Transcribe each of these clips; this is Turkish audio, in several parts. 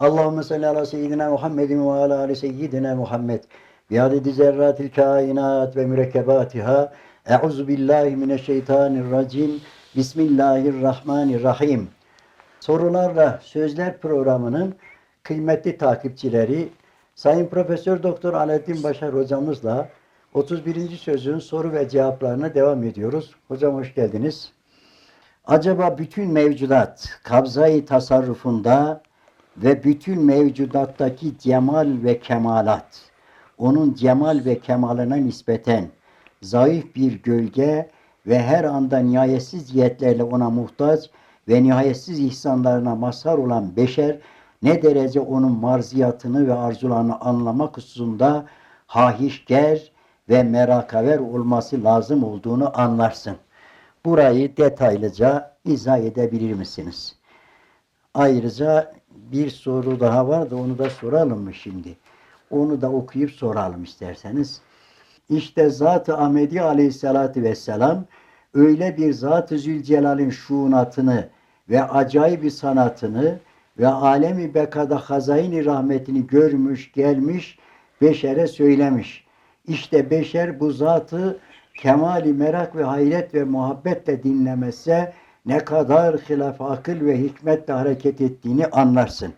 Allahümme salli ala seyyidina Muhammedin ve ala ali seyyidina Muhammed. Bi adedi zerratil kainat ve mürekkebatiha. Euzu billahi mineşşeytanirracim. Bismillahirrahmanirrahim. Sorularla Sözler programının kıymetli takipçileri Sayın Profesör Doktor Alaaddin Başar hocamızla 31. sözün soru ve cevaplarına devam ediyoruz. Hocam hoş geldiniz. Acaba bütün mevcudat kabzayı tasarrufunda ve bütün mevcudattaki cemal ve kemalat onun cemal ve kemalına nispeten zayıf bir gölge ve her anda nihayetsiz ziyetlerle ona muhtaç ve nihayetsiz ihsanlarına mazhar olan beşer ne derece onun marziyatını ve arzularını anlamak hususunda hahişger ve merakaver olması lazım olduğunu anlarsın. Burayı detaylıca izah edebilir misiniz? Ayrıca bir soru daha var da onu da soralım mı şimdi? Onu da okuyup soralım isterseniz. İşte Zat-ı Ahmedi Aleyhisselatü Vesselam öyle bir Zat-ı Zülcelal'in şuunatını ve acayip bir sanatını ve alemi bekada hazayini rahmetini görmüş, gelmiş, beşere söylemiş. İşte beşer bu zatı kemali merak ve hayret ve muhabbetle dinlemese ne kadar hilaf akıl ve hikmetle hareket ettiğini anlarsın.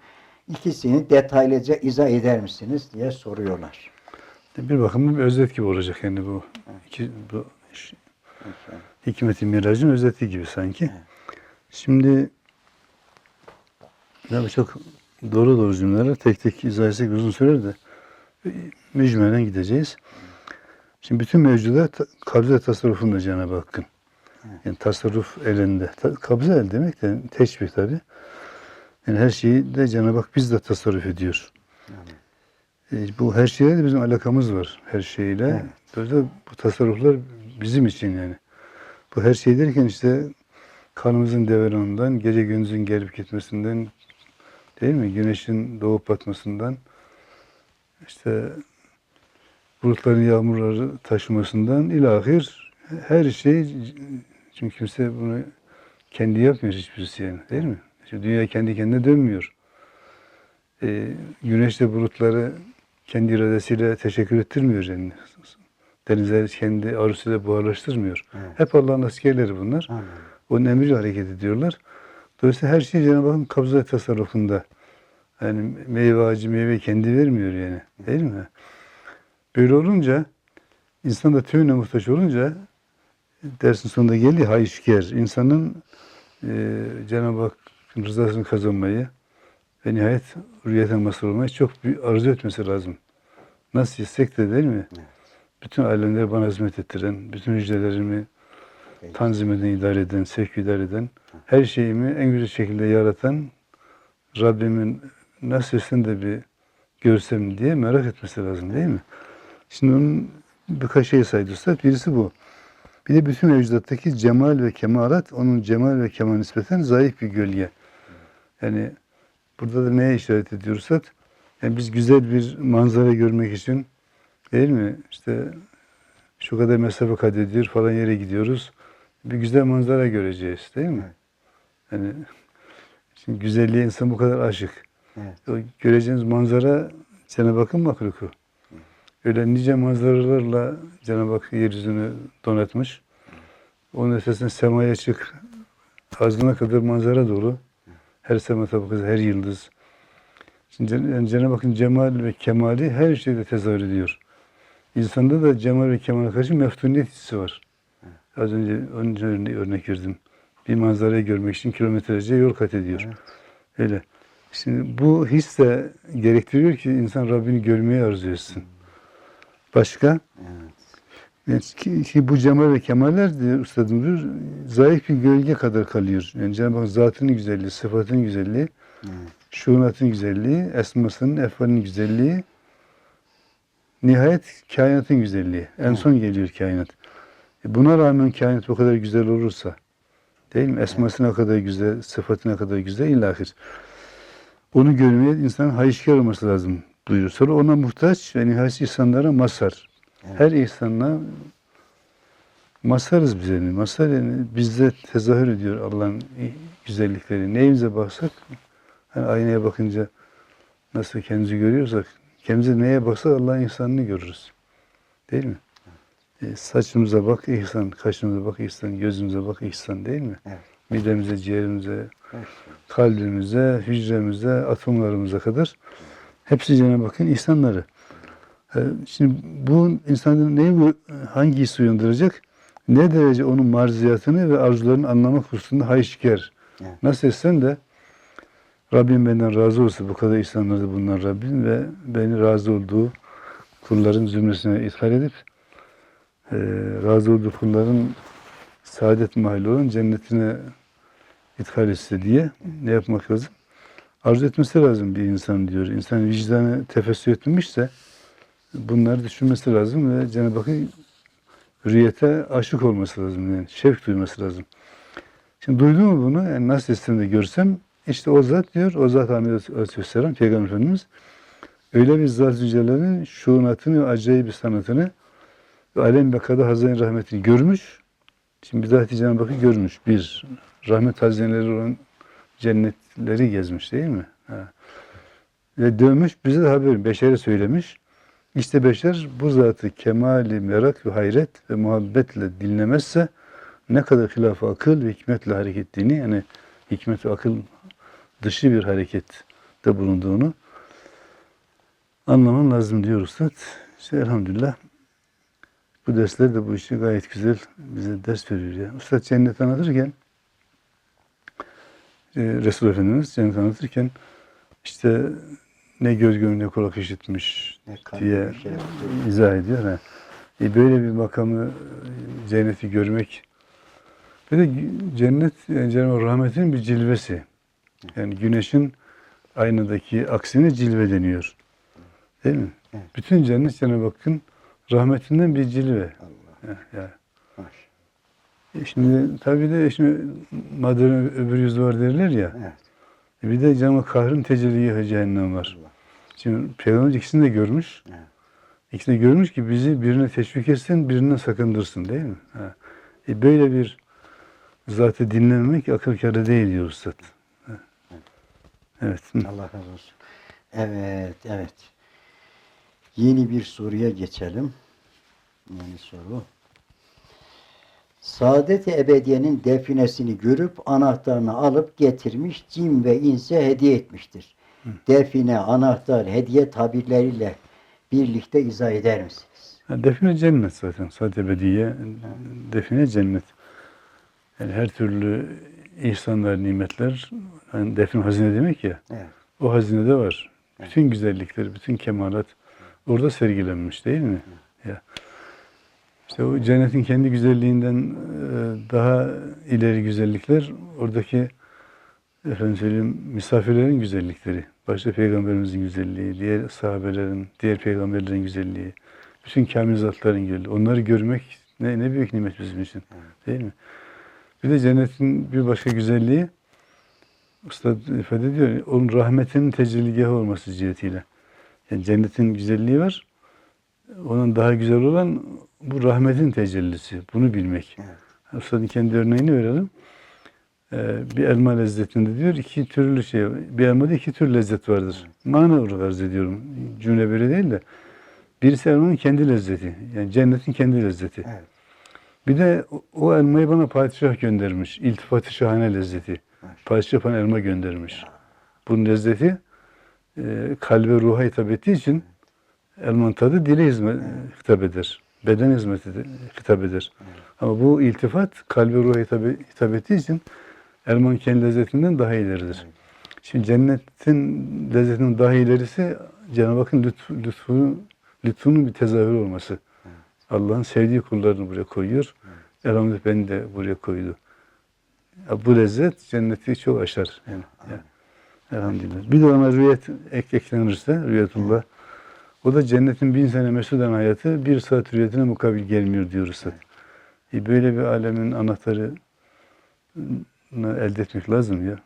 İkisini detaylıca izah eder misiniz diye soruyorlar. Bir bakıma bir özet gibi olacak yani bu. iki, bu Hikmet-i Mirac'ın özeti gibi sanki. Şimdi ya çok doğru doğru cümleler tek tek izah etsek uzun sürer de mücmelen gideceğiz. Şimdi bütün mevcudat kabze tasarrufunda Cenab-ı Hakk'ın. Yani tasarruf elinde. Kabze el demek de teşbih tabi. Yani her şeyi de Cenab-ı Hak biz de tasarruf ediyor. E, bu her şeyle de bizim alakamız var. Her şeyle. Evet. Böyle bu tasarruflar bizim için yani. Bu her şey derken işte kanımızın devranından, gece gündüzün gelip gitmesinden, değil mi? Güneşin doğup batmasından, işte bulutların yağmurları taşımasından ilahir her şey çünkü kimse bunu kendi yapmıyor hiçbirisi yani değil mi? Şimdi dünya kendi kendine dönmüyor. Ee, güneş de bulutları kendi iradesiyle teşekkür ettirmiyor yani. Denizler kendi arzusuyla buharlaştırmıyor. Evet. Hep Allah'ın askerleri bunlar. Anladım. Onun emriyle hareket ediyorlar. Dolayısıyla her şey Cenab-ı Hakk'ın kabza tasarrufunda. Yani meyve ağacı meyve kendi vermiyor yani. Değil mi? Böyle olunca insan da tüyüne muhtaç olunca dersin sonunda geliyor hayışker. İnsanın e, Cenab-ı Hakk'ın rızasını kazanmayı ve nihayet hürriyete mazhar olmayı çok bir arzu etmesi lazım. Nasıl istek de değil mi? Evet. Bütün alemleri bana hizmet ettiren, bütün hücrelerimi tanzim eden, idare eden, sevk idare eden, her şeyimi en güzel şekilde yaratan Rabbimin nasılsın de bir görsem diye merak etmesi lazım değil mi? Şimdi onun birkaç şey saydı Üstad. Birisi bu. Bir de bütün mevcudattaki cemal ve kemalat onun cemal ve kemal nispeten zayıf bir gölge. Yani burada da neye işaret ediyor Üstad? Yani biz güzel bir manzara görmek için değil mi? İşte şu kadar mesafe kat ediyor falan yere gidiyoruz. Bir güzel manzara göreceğiz değil mi? Yani şimdi güzelliğe insan bu kadar aşık. Evet. O göreceğiniz manzara Cenab-ı Hakk'ın mahluku. Öyle nice manzaralarla Cenab-ı Hak yeryüzünü donatmış. Onun ötesinde semaya çık. Arzına kadar manzara dolu. Her sema tabakası, her yıldız. Şimdi yani Cenab-ı Hakk'ın cemal ve kemali her şeyde tezahür ediyor. İnsanda da cemal ve kemale karşı meftuniyet hissi var. Az önce onun örne- örnek verdim. Bir manzarayı görmek için kilometrelerce yol kat ediyor. Evet. Öyle. Şimdi bu his de gerektiriyor ki insan Rabbini görmeyi arzu etsin. Başka? Evet. Ki, ki bu cemal ve kemaller üstadım diyor, zayıf bir gölge kadar kalıyor. Yani Cenab-ı Hak zatının güzelliği, sıfatının güzelliği, Evet. şuunatın güzelliği, esmasının, efalinin güzelliği, nihayet kainatın güzelliği. En Evet. son geliyor kainat. E buna rağmen kainat bu kadar güzel olursa, değil mi? Esmasına kadar güzel, sıfatına kadar güzel, ilahir. Onu görmeye insanın hayışkar olması lazım Sonra ona muhtaç ve nihayet insanlara mazhar. Evet. Her insanla mazharız biz yani. Mazhar yani bizde tezahür ediyor Allah'ın güzellikleri. Neyimize baksak hani aynaya bakınca Nasıl kendimizi görüyorsak, kendimize neye baksak Allah'ın ihsanını görürüz. Değil mi? E, saçımıza bak ihsan, kaşımıza bak ihsan, gözümüze bak ihsan değil mi? Evet. Midemize, ciğerimize, Evet. kalbimize, hücremize, atomlarımıza kadar hepsi Cenab-ı Hakk'ın ihsanları. E, Şimdi bu insanın neyi bu- hangi hissi uyandıracak? Ne derece onun marziyatını ve arzularını anlamak hususunda hayşker. Evet. Nasıl etsen de Rabbim benden razı olsa bu kadar ihsanlarda bulunan Rabbim ve beni razı olduğu kulların zümresine ithal edip e, razı olduğu kulların saadet mahalli olan cennetine ithal etse diye ne yapmak lazım? Arzu etmesi lazım bir insan diyor. İnsan vicdanı tefessür etmemişse bunları düşünmesi lazım ve Cenab-ı Hakk'ın hürriyete aşık olması lazım. Yani şevk duyması lazım. Şimdi duydum mu bunu? Yani nasıl sistemde görsem işte o zat diyor, o zat Ahmet Aleyhisselam, Peygamber Efendimiz öyle bir zat yücelerinin şuunatını ve acayip bir sanatını ve alem bekada hazine rahmetini görmüş. Şimdi bizatihi Cenab-ı Hakk'ı görmüş. Bir, rahmet hazineleri olan cennetleri gezmiş değil mi? Ha. Ve dönmüş bize de haber, beşere söylemiş. İşte beşer bu zatı kemali merak ve hayret ve muhabbetle dinlemezse ne kadar hilaf akıl ve hikmetle hareket ettiğini yani hikmet ve akıl dışı bir harekette bulunduğunu anlaman lazım diyor Üstad. İşte elhamdülillah bu dersler de bu işi gayet güzel bize ders veriyor ya. Üstad cennet anlatırken Resul Efendimiz cennet anlatırken işte ne göz görür ne kulak işitmiş Ne diye şeref. izah ediyor. Ha. E böyle bir makamı e, cenneti görmek bir de cennet yani Cenab-ı rahmetin bir cilvesi. Yani güneşin aynadaki aksine cilve deniyor. Değil mi? Evet. Bütün cennet Cenab-ı Hakk'ın rahmetinden bir cilve. Allah. Ya, ya. Şimdi tabii de şimdi madenin öbür yüzü var derler ya. Evet. E Bir de Cenab-ı Kahr'ın tecelliye cehennem var. Allah. Şimdi Peygamber ikisini de görmüş. Evet. İkisini de görmüş ki bizi birine teşvik etsin, birinden sakındırsın değil mi? Ha. E böyle bir zatı dinlememek akıl kârı değil diyor Üstad. Evet. hı. Allah razı olsun. Evet, evet. Yeni bir soruya geçelim. Yeni soru. Saadet-i Ebediye'nin definesini görüp anahtarını alıp getirmiş cin ve inse hediye etmiştir. Define, anahtar, hediye tabirleriyle birlikte izah eder misiniz? Ha, define cennet zaten. Saat ebediye, define cennet. Yani her türlü ihsanlar, nimetler, yani define hazine demek ya. Evet. O hazinede var. Bütün güzellikler, bütün kemalat orada sergilenmiş değil mi? Ya. İşte o cennetin kendi güzelliğinden e, daha ileri güzellikler oradaki efendim söyleyeyim misafirlerin güzellikleri. Başta peygamberimizin güzelliği, diğer sahabelerin, diğer peygamberlerin güzelliği, bütün kamil zatların güzelliği. Onları görmek ne, ne büyük nimet bizim için. Değil mi? Bir de cennetin bir başka güzelliği Üstad ifade ediyor. Onun rahmetinin tecelligahı olması cihetiyle. Yani cennetin güzelliği var. Onun daha güzel olan bu rahmetin tecellisi. Bunu bilmek. Evet. Üstadın kendi örneğini verelim. Ee, bir elma lezzetinde diyor iki türlü şey. Bir elmada iki tür lezzet vardır. Mana olarak arz ediyorum. Cümle böyle değil de. Birisi elmanın kendi lezzeti. Yani cennetin kendi lezzeti. Evet. Bir de o- elmayı bana padişah göndermiş. İltifat-ı şahane lezzeti. Padişah bana elma göndermiş. Bunun lezzeti e, kalbe ruha hitap ettiği için elmanın tadı dile hizmet, hitap eder. Beden hizmeti hitap eder. Ama bu iltifat kalbe ruha hitap, hitap ettiği için elmanın kendi lezzetinden daha ileridir. Şimdi cennetin lezzetinin daha ilerisi Cenab-ı Hakk'ın lütfu, lütfu, lütfunun bir tezahürü olması. Allah'ın sevdiği kullarını buraya koyuyor. Elhamdülillah beni de buraya koydu. Ya bu lezzet cenneti çok aşar. Yani, ya. Elhamdülillah. Bir de ona rüyet ek eklenirse, rüyetullah. O da cennetin bin sene mesuden hayatı bir saat rüyetine mukabil gelmiyor diyoruz zaten. E böyle bir alemin anahtarı elde etmek lazım ya.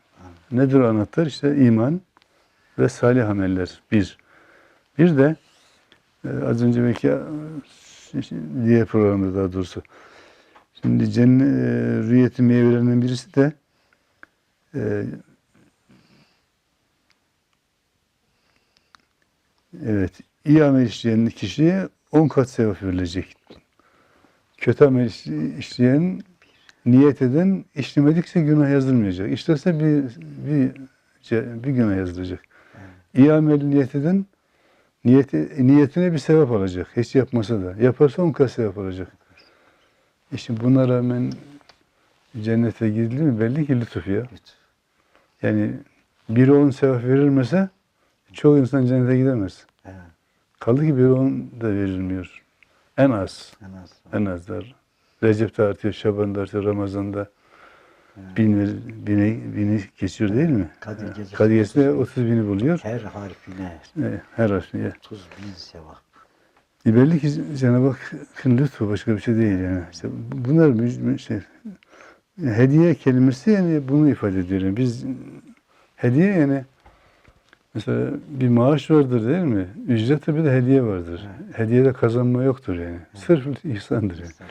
Nedir o anahtar? İşte iman ve salih ameller. Bir. Bir de e, az önce belki e, diğer programda daha doğrusu. Şimdi cennet, rüyetin meyvelerinden birisi de e, Evet. İyi amel işleyen kişiye 10 kat sevap verilecek. Kötü amel iş- işleyen, niyet eden işlemedikçe günah yazılmayacak. İşlerse bir, bir, bir günah yazılacak. İyi amel niyet eden niyeti, niyetine bir sevap alacak. Hiç yapmasa da. Yaparsa 10 kat sevap alacak. İşte buna rağmen cennete girildi mi belli ki lütuf ya. Yani biri on sevap verilmese çoğu insan cennete gidemez. Kaldı ki biri on da verilmiyor. En az. En az. En azlar. Recep'te artıyor, Şaban'da artıyor, Ramazan'da Evet. bin, bini, bini geçiyor değil mi? Kadir. Gecesi Kadir Gecesi'nde 30 30 bini buluyor. Her harfine Evet, Her harfine. 30 bin sevap. E belli ki Cenab-ı Hakk'ın lütfu başka bir şey değil yani. İşte bunlar şey, hediye kelimesi yani bunu ifade ediyor. Yani biz hediye yani mesela bir maaş vardır değil mi? Ücret bir de hediye vardır. Hediyede kazanma yoktur yani. Sırf ihsandır yani.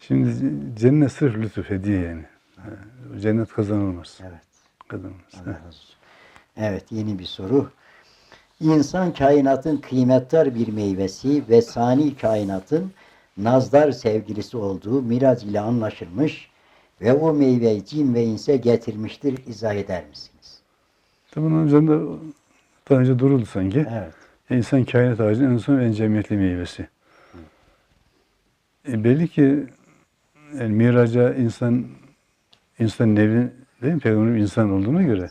Şimdi cennet sırf lütuf hediye yani. Ha, Cennet kazanılmaz. Evet. Kazanılmaz. Evet yeni bir soru. İnsan kainatın kıymetdar bir meyvesi ve sani kainatın nazdar sevgilisi olduğu Miraç ile anlaşılmış ve o meyveyi cin ve inse getirmiştir. İzah eder misiniz? Tabii bunun üzerinde daha önce duruldu sanki. Evet. İnsan kainat ağacının en son en cemiyetli meyvesi. E belli ki yani miraca insan insan nevi değil mi? Peygamber insan olduğuna göre.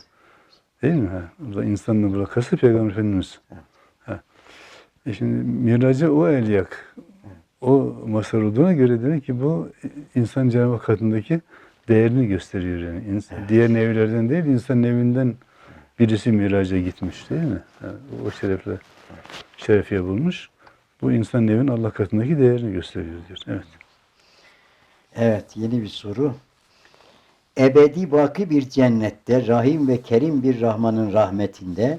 Değil mi? Ha? Burada insanla burada kası Peygamber Efendimiz. Ha. E şimdi miraca o el yak. O masar olduğuna göre demek ki bu insan Cenab-ı katındaki değerini gösteriyor yani. İnsan, Diğer nevlerden değil, insan nevinden birisi miraca gitmiş değil mi? Ha, o şerefle şerefiye bulmuş. Bu insan nevin Allah katındaki değerini gösteriyor diyor. Evet. Evet yeni bir soru. Ebedi baki bir cennette Rahim ve Kerim bir Rahman'ın rahmetinde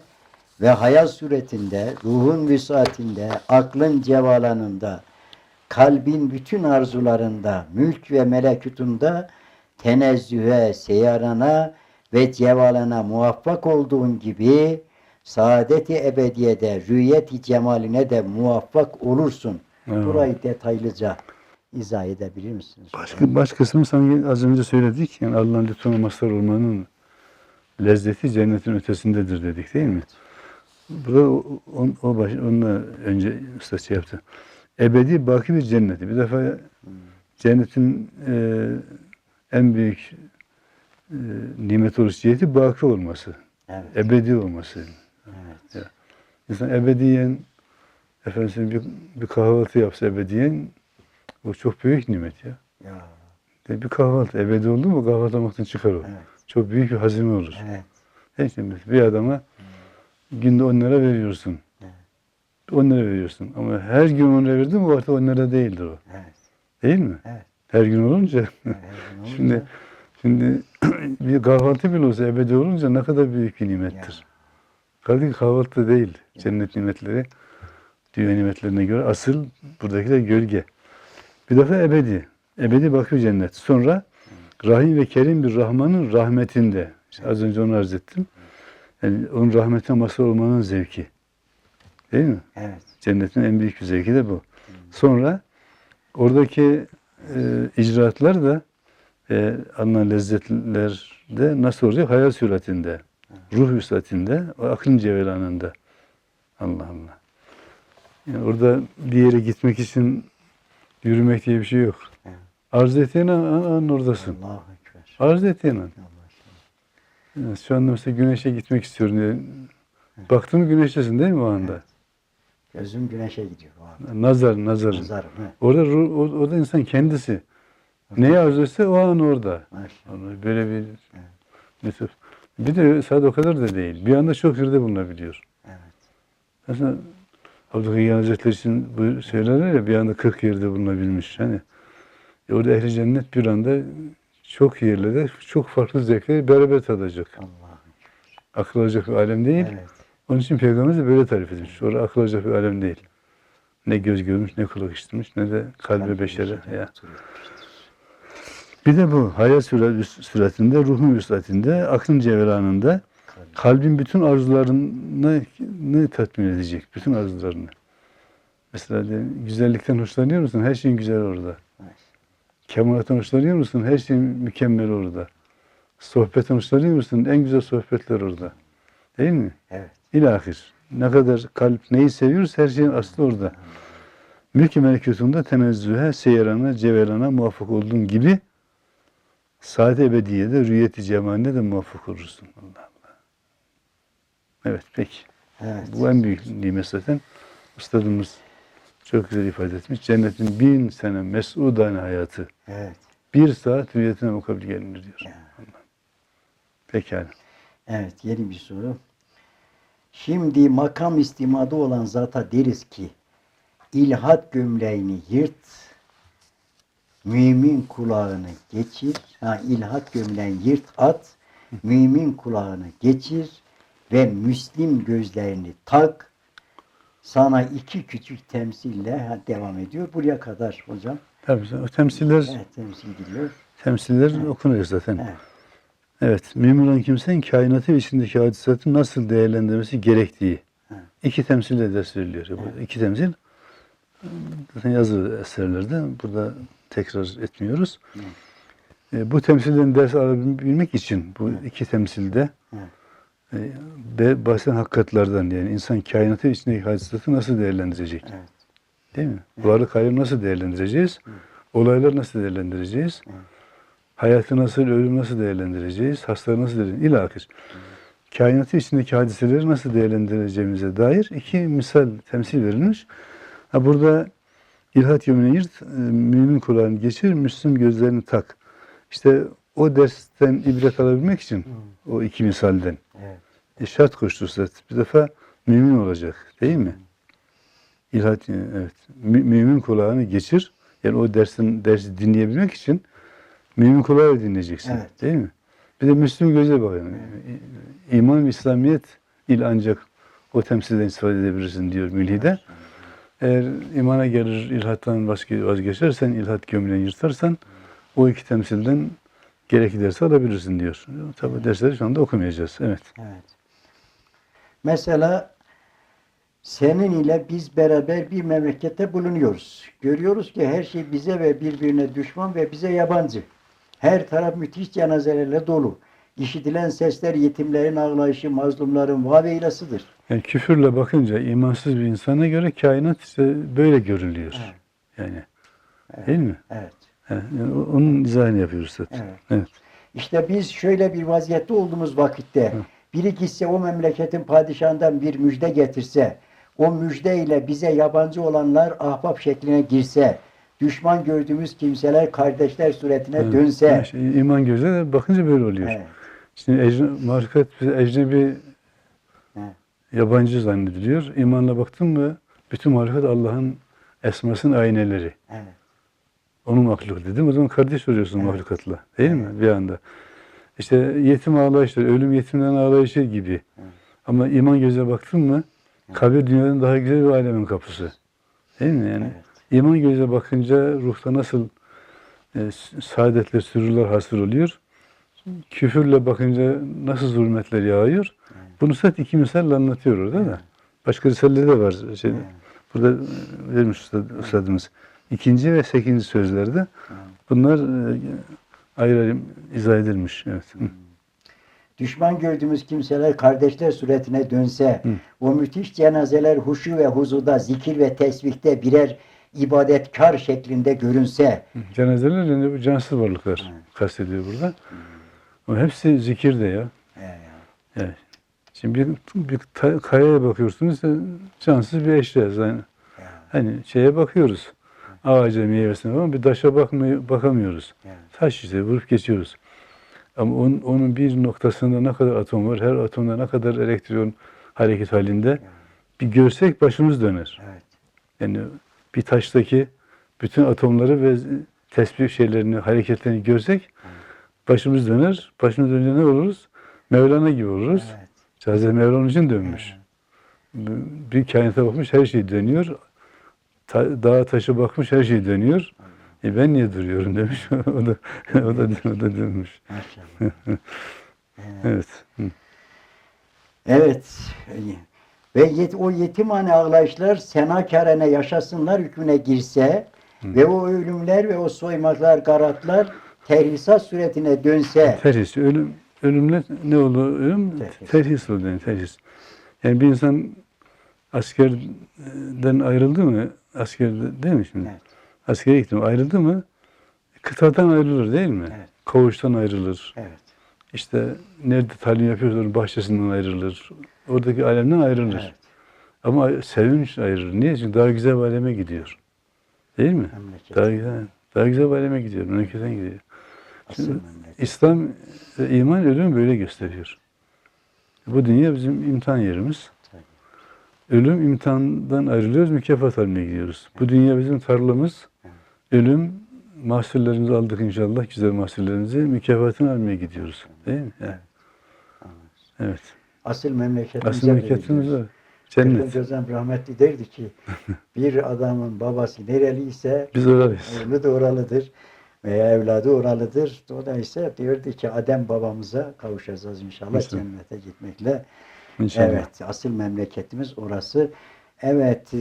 ve hayat suretinde, ruhun vüsatinde, aklın cevalanında, kalbin bütün arzularında, mülk ve melekutunda, tenezzühe, seyarana ve cevalana muvaffak olduğun gibi saadeti ebediyede, rüyeti cemaline de muvaffak olursun. Evet. Burayı detaylıca izah edebilir misiniz? Başka, başkasını sanki az önce söyledik. Yani Allah'ın lütfuna mazhar olmanın lezzeti cennetin ötesindedir dedik değil mi? Burada o, o, o baş, onunla önce usta şey yaptı. Ebedi baki bir cenneti. Bir defa cennetin e, en büyük e, nimet oluş ciheti baki olması. Evet. Ebedi olması. evet. İnsan ebediyen efendim bir, bir kahvaltı yapsa ebediyen o çok büyük nimet ya. Ya, De bir kahvaltı ebedi oldu mu kahvaltı çıkar o. evet. Çok büyük bir hazine olur. Evet. E şimdi bir adama günde 10 lira veriyorsun. Evet. 10 lira veriyorsun. Ama her gün 10 lira verdin mi artık 10 lira değildir o. Evet. Değil mi? Evet. Her gün olunca. Evet, ne olacak? şimdi şimdi bir kahvaltı bile olsa ebedi olunca ne kadar büyük bir nimettir. Kaldı ki kahvaltı değil. Cennet nimetleri dünya nimetlerine göre asıl buradakiler gölge. Bir defa ebedi. Ebedi bakıyor cennet. Sonra Rahim ve Kerim bir Rahman'ın rahmetinde. İşte az önce onu arz ettim. Yani onun rahmetine mazhar olmanın zevki. Değil mi? Evet. Cennetin en büyük bir zevki de bu. Sonra oradaki e, icraatlar da e, alınan lezzetler de nasıl olacak? Hayal suretinde, ruh üstatinde, o aklın cevelanında. Allah Allah. Yani orada bir yere gitmek için yürümek diye bir şey yok. Evet. Arz ettiğin an, an, an oradasın. Ekber. Arz ettiğin an. Allah. Yani şu anda mesela güneşe gitmek istiyorum diye. Baktın mı güneştesin değil mi o anda? Gözüm güneşe gidiyor o anda. Nazar, nazar. Nazarım. he. Orada orada insan kendisi. Arzu etse o an orada. Maşallah. Böyle bir lütuf. Bir de sadece o kadar da değil. Bir anda çok yerde bulunabiliyor. Evet. Mesela Abdülkadir Hazretleri için bu söylerler ya bir anda 40 yerde bulunabilmiş. Hani e orada ehli cennet bir anda çok yerlerde çok farklı zevkleri beraber tadacak. Allah. Akıl alacak bir alem değil. Evet. Onun için Peygamberimiz de böyle tarif etmiş. Orada akıl alacak bir alem değil. Ne göz görmüş, ne kulak işitmiş, ne de kalbe beşere Ya. oturuyor. Bir de bu hayal süretinde, ruhun vüslatinde, aklın cevheranında, Kalbi. kalbin bütün arzularına ne tatmin edecek? Bütün arzularını. Mesela de, güzellikten hoşlanıyor musun? Her şeyin güzel orada. Kemalattan hoşlanıyor musun? Her şeyin mükemmel orada. Sohbetten hoşlanıyor musun? En güzel sohbetler orada. Değil mi? Evet. İlahir. Ne kadar kalp neyi seviyoruz her şeyin aslı orada. Mülk-i melekutunda tenezzühe, seyrana, cevelana muvaffak olduğun gibi saat ebediyede, rüyeti cemaline de muvaffak olursun. Allah Allah. Evet peki. Evet. Bu en büyük nimet zaten. Üstadımız çok güzel ifade etmiş. Cennetin bin sene mesudane hayatı. Evet. Bir saat rüyetine mukabil gelinir diyor. Pekala. Evet, yeni bir soru. Şimdi makam istimada olan zata deriz ki ilhat gömleğini yırt, mümin kulağını geçir. Ha, ilhat gömleğini yırt at, mümin kulağını geçir ve Müslim gözlerini tak. Sana iki küçük temsille ha, devam ediyor. Buraya kadar hocam. Tabii o temsiller, Evet, temsil ediliyor. temsiller okunuyor zaten. Evet. Evet, mümin olan kimsenin kainatı ve içindeki hadisatı nasıl değerlendirmesi gerektiği. Evet. iki temsille ders veriliyor. Bu iki temsil zaten yazılı eserlerde burada tekrar etmiyoruz. E, bu temsilden ders alabilmek için bu iki temsilde Evet. e, bahseden hakikatlardan yani insan kainatı ve içindeki hadisatı nasıl değerlendirecek? Evet. Değil mi? Varlık alemi nasıl değerlendireceğiz? Olaylar nasıl değerlendireceğiz? Hayatı nasıl, ölüm nasıl değerlendireceğiz? Hastalığı nasıl değerlendireceğiz? İlahir. Kainatı içindeki hadiseleri nasıl değerlendireceğimize dair iki misal temsil verilmiş. Ha burada ilhat yömüne yırt, e, mümin kulağını geçir, Müslüm gözlerini tak. İşte o dersten ibret alabilmek için o iki misalden Evet. e, şart koştu Üstad. Bir defa mümin olacak değil mi? İlhat, evet. Mü- mümin kulağını geçir. Yani o dersin dersi dinleyebilmek için mümin kulağı dinleyeceksin. Evet. Değil mi? Bir de Müslüm göze bakın. İ- İman ve İslamiyet il ancak o temsilden istifade edebilirsin diyor Mülhide. Eğer imana gelir ilhattan vazge- vazgeçersen, ilhat gömleğini yırtarsan o iki temsilden gerekli dersi alabilirsin diyor. Tabi dersleri şu anda okumayacağız. Evet. Evet. Mesela senin ile biz beraber bir memlekette bulunuyoruz. Görüyoruz ki her şey bize ve birbirine düşman ve bize yabancı. Her taraf müthiş cenazelerle dolu. İşitilen sesler yetimlerin ağlayışı, mazlumların vaveylasıdır. Yani küfürle bakınca imansız bir insana göre kainat işte böyle görülüyor. Evet. Yani. Değil mi? Evet. Evet, yani onun izahını yapıyoruz zaten. Evet. Evet. İşte biz şöyle bir vaziyette olduğumuz vakitte biri gitse o memleketin padişahından bir müjde getirse, o müjde ile bize yabancı olanlar ahbap şekline girse, düşman gördüğümüz kimseler kardeşler suretine Evet. dönse, Yani işte iman gözle bakınca böyle oluyor. evet, Şimdi ecne, marikat bize ecnebi Evet. yabancı zannediliyor. İmanla baktın mı bütün marikat Allah'ın esmasının ayneleri. evet, Onun mahluk dedim. O zaman kardeş oluyorsun Evet. mahlukatla. Değil mi? Bir anda. İşte yetim ağlayışları, ölüm yetimden ağlayışı gibi. Ama iman göze baktın mı kabir dünyadan daha güzel bir alemin kapısı. Değil mi? Yani Evet. iman göze bakınca ruhta nasıl e, saadetler, sürürler hasıl oluyor. Küfürle bakınca nasıl zulmetler yağıyor. Bunu zaten iki misalle anlatıyor orada da. Başka risalede de var. Şey, Burada vermiş üstad, üstadımız. İkinci ve sekizinci sözlerde bunlar e, ayrı ayrı izah edilmiş. Evet. Hı. düşman gördüğümüz kimseler kardeşler suretine dönse, o müthiş cenazeler huşu ve huzuda, zikir ve tesbihte birer ibadetkar şeklinde görünse, Cenazeler yani bu cansız varlıklar kastediyor burada. Ama hepsi zikirde ya. evet, Yani şimdi bir, bir kayaya bakıyorsunuz e, cansız bir eşya. Yani, hani şeye bakıyoruz. Ağaca meyvesine ama bir taşa bakmıyor, bakamıyoruz. Evet. Taş işte vurup geçiyoruz. Ama onun, onun bir noktasında ne kadar atom var, her atomda ne kadar elektron hareket halinde bir görsek başımız döner. evet, Yani bir taştaki bütün atomları ve tesbih şeylerini, hareketlerini görsek başımız döner. Başımız dönünce ne oluruz? Mevlana gibi oluruz. evet. Hazreti Mevlana için dönmüş. Bir kainata bakmış her şey dönüyor. Ta, dağa taşa bakmış her şey dönüyor. E ben niye duruyorum demiş. o da o da o da dönmüş. Evet. Hı. Evet. ve yet, o yetimhane ağlayışlar senakarene yaşasınlar hükmüne girse ve o ölümler ve o soymaklar, garatlar terhisat suretine dönse Terhis. Ölüm, ölümle ne olur? Ölüm Terhis. terhis oluyor. Yani terhis. Yani bir insan askerden ayrıldı mı? Asker değil mi şimdi? Evet. Askere gittim. Ayrıldı mı? Kıtadan ayrılır değil mi? Evet. Koğuştan ayrılır. evet, İşte nerede talim yapıyorsa bahçesinden ayrılır. Oradaki alemden ayrılır. evet, Ama sevinç ayrılır. Niye? Çünkü daha güzel bir aleme gidiyor. Değil mi? memleket. Daha güzel, daha güzel bir aleme gidiyor. Memleketten gidiyor. Memleket. İslam ve iman ölümü böyle gösteriyor. Bu dünya bizim imtihan yerimiz. Ölüm imtihandan ayrılıyoruz, mükafat almaya gidiyoruz. Bu dünya bizim tarlamız. Ölüm mahsullerimizi aldık inşallah, güzel mahsullerimizi mükafatını almaya gidiyoruz. Değil mi? Yani, evet. Asıl memleketimize Asıl memleketimiz var. Cennet. Gözlem rahmetli derdi ki bir adamın babası nereliyse Biz oralıyız. oğlu da oralıdır veya evladı oralıdır. Dolayısıyla diyordu ki Adem babamıza kavuşacağız inşallah İnşallah. cennete gitmekle. İnşallah. Evet, asıl memleketimiz orası. Evet, e,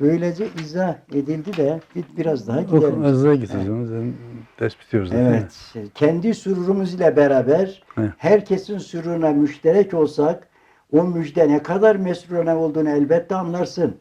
böylece izah edildi de bir, biraz daha gidelim. az daha gideceğiz. Zaten ders bitiyor zaten. Evet, kendi sururumuz ile beraber Evet. herkesin sururuna müşterek olsak o müjde ne kadar mesrune olduğunu elbette anlarsın.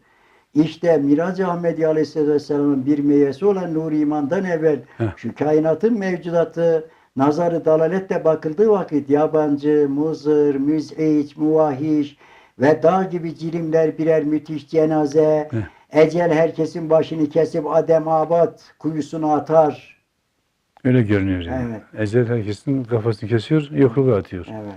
İşte Mirac Ahmedi Aleyhisselam'ın bir meyvesi olan nur imandan evvel Heh. şu kainatın mevcudatı nazarı dalaletle bakıldığı vakit yabancı, muzır, müz'iç, muvahiş ve dağ gibi cirimler birer müthiş cenaze. Heh. Ecel herkesin başını kesip Adem Abad kuyusuna atar. Öyle görünüyor yani. Evet. Ecel herkesin kafasını kesiyor, yokluğa atıyor. Evet.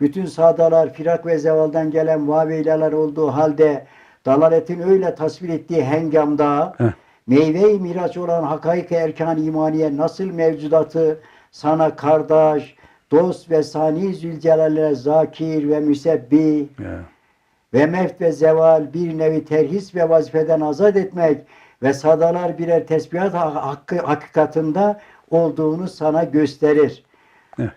Bütün sadalar, firak ve zevaldan gelen vaveylalar olduğu halde dalaletin öyle tasvir ettiği hengamda Heh. meyve-i miraç olan hakaik erkan imaniye nasıl mevcudatı sana kardeş, dost ve sani zülcelal'e zakir ve müsebbi ve mevt ve zeval bir nevi terhis ve vazifeden azat etmek ve sadalar birer tesbihat ha- hakkı, hakikatında olduğunu sana gösterir. Evet.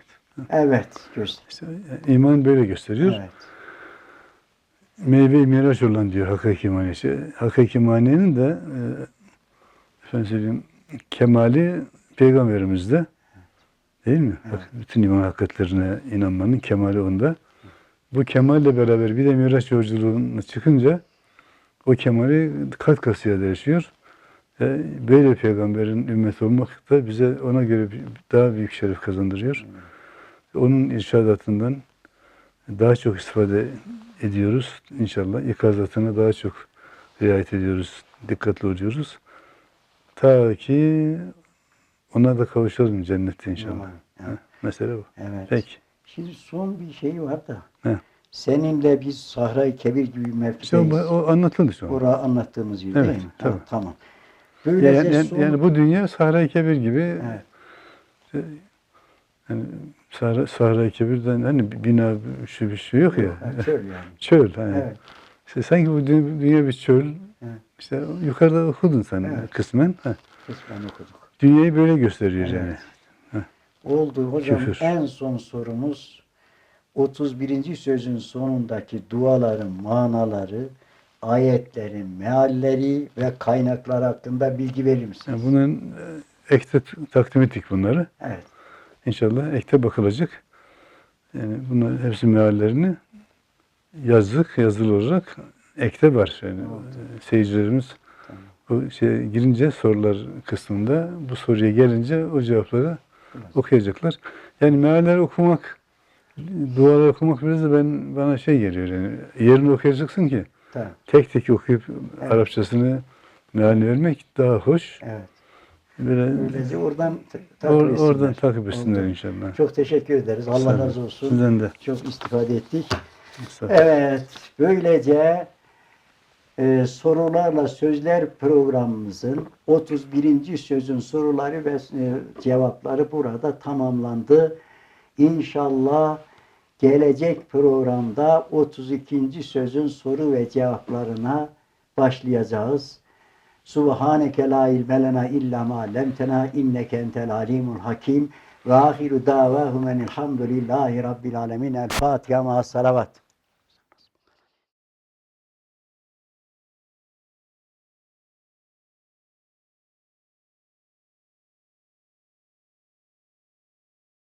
Evet, göster. İşte iman böyle gösteriyor. Evet. Meyve-i miraç olan diyor hakiki manisi. Hakiki maniyenin de e, efendim kemali peygamberimizde. Değil mi? Bak, bütün iman hakikatlerine inanmanın kemali onda. Bu kemalle beraber bir de miraç yolculuğuna çıkınca o kemali kat kat ziyadeleşiyor. E, böyle peygamberin ümmeti olmak da bize ona göre daha büyük şeref kazandırıyor. Onun irşadatından daha çok istifade ediyoruz. İnşallah ikazatına daha çok riayet ediyoruz, dikkatli oluyoruz. Ta ki ona da kavuşalım cennette inşallah. Evet. Ha, Mesele bu. Evet. Peki. Şimdi son bir şey var da. He. Seninle biz Sahra-i Kebir gibi bir İşte o, mevkideyiz. o anlatıldı şu an. Orada anlattığımız gibi Evet, değil mi? tabii. Ha, tamam. Böylece Yani, yani, son... yani bu dünya Sahra-i Kebir gibi Evet. yani Sahra, Sahra-i Kebir'den hani bir bina şu bir şey yok ya. Ha, Çöl yani. Çöl. Hani. Evet. İşte sanki bu dünya, bir çöl. Evet. İşte yukarıda okudun sen Evet. kısmen. Ha. Kısmen okuduk. Dünyayı böyle gösteriyor Evet. yani. Oldu hocam Küfür. en son sorumuz 31. sözün sonundaki duaların manaları, ayetlerin mealleri ve kaynakları hakkında bilgi verir misiniz? Yani bunun ekte takdim ettik bunları. Evet. İnşallah ekte bakılacak. Yani bunların hepsi meallerini yazdık, yazılı olarak ekte var. Yani e, seyircilerimiz bu şey girince sorular kısmında bu soruya gelince o cevapları okuyacaklar. Yani mealler okumak, dualar okumak biraz da ben bana şey geliyor yani yerini okuyacaksın ki Tamam. tek tek okuyup Evet. Arapçasını mealini vermek daha hoş. Evet. Böyle Böylece oradan takip or- etsinler. oradan takip etsinler Oldu. inşallah. Çok teşekkür ederiz. Allah Sağ olun. razı olsun. Sizden de. Çok istifade ettik. Sağ olun. Evet, böylece e, sorularla sözler programımızın 31. sözün soruları ve e, cevapları burada tamamlandı. İnşallah gelecek programda 32. sözün soru ve cevaplarına başlayacağız. Subhaneke la ilme illa ma lemtena inneke entel alimul hakim ve ahiru davahum enilhamdülillahi rabbil alemin. El Fatiha ma salavat.